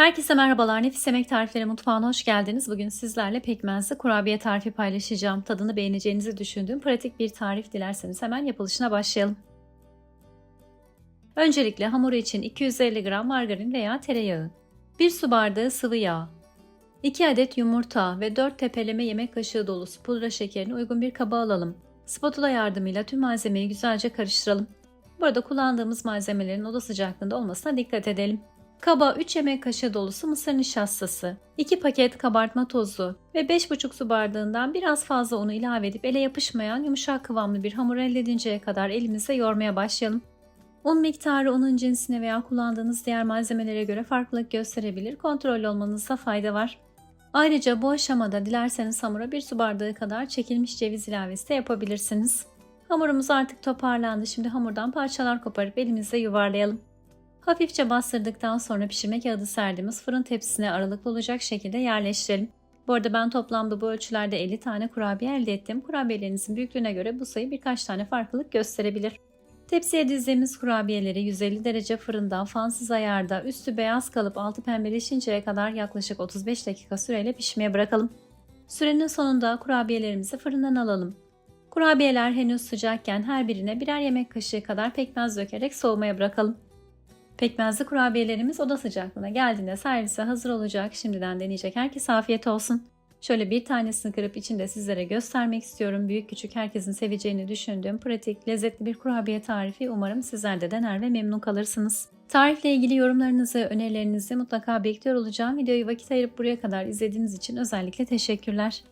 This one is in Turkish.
Herkese merhabalar. Nefis Yemek Tarifleri Mutfağı'na hoş geldiniz. Bugün sizlerle pekmezli kurabiye tarifi paylaşacağım. Tadını beğeneceğinizi düşündüğüm pratik bir tarif dilerseniz hemen yapılışına başlayalım. Öncelikle hamuru için 250 gram margarin veya tereyağı, 1 su bardağı sıvı yağ, 2 adet yumurta ve 4 tepeleme yemek kaşığı dolusu pudra şekerini uygun bir kaba alalım. Spatula yardımıyla tüm malzemeyi güzelce karıştıralım. Burada kullandığımız malzemelerin oda sıcaklığında olmasına dikkat edelim. Kaba 3 yemek kaşığı dolusu mısır nişastası, 2 paket kabartma tozu ve 5,5 su bardağından biraz fazla unu ilave edip ele yapışmayan yumuşak kıvamlı bir hamur elde edinceye kadar elimizle yoğurmaya başlayalım. Un miktarı unun cinsine veya kullandığınız diğer malzemelere göre farklılık gösterebilir. Kontrollü olmanızda fayda var. Ayrıca bu aşamada dilerseniz hamura 1 su bardağı kadar çekilmiş ceviz ilavesi de yapabilirsiniz. Hamurumuz artık toparlandı. Şimdi hamurdan parçalar koparıp elimizle yuvarlayalım. Hafifçe bastırdıktan sonra pişirme kağıdı serdiğimiz fırın tepsisine aralıklı olacak şekilde yerleştirelim. Bu arada ben toplamda bu ölçülerde 50 tane kurabiye elde ettim. Kurabiyelerinizin büyüklüğüne göre bu sayı birkaç tane farklılık gösterebilir. Tepsiye dizdiğimiz kurabiyeleri 150 derece fırında fansız ayarda üstü beyaz kalıp altı pembeleşinceye kadar yaklaşık 35 dakika süreyle pişmeye bırakalım. Sürenin sonunda kurabiyelerimizi fırından alalım. Kurabiyeler henüz sıcakken her birine birer yemek kaşığı kadar pekmez dökerek soğumaya bırakalım. Pekmezli kurabiyelerimiz oda sıcaklığına geldiğinde servise hazır olacak. Şimdiden deneyecek herkese afiyet olsun. Şöyle bir tanesini kırıp içinde sizlere göstermek istiyorum. Büyük küçük herkesin seveceğini düşündüğüm pratik, lezzetli bir kurabiye tarifi. Umarım sizler de dener ve memnun kalırsınız. Tarifle ilgili yorumlarınızı, önerilerinizi mutlaka bekliyor olacağım. Videoyu vakit ayırıp buraya kadar izlediğiniz için özellikle teşekkürler.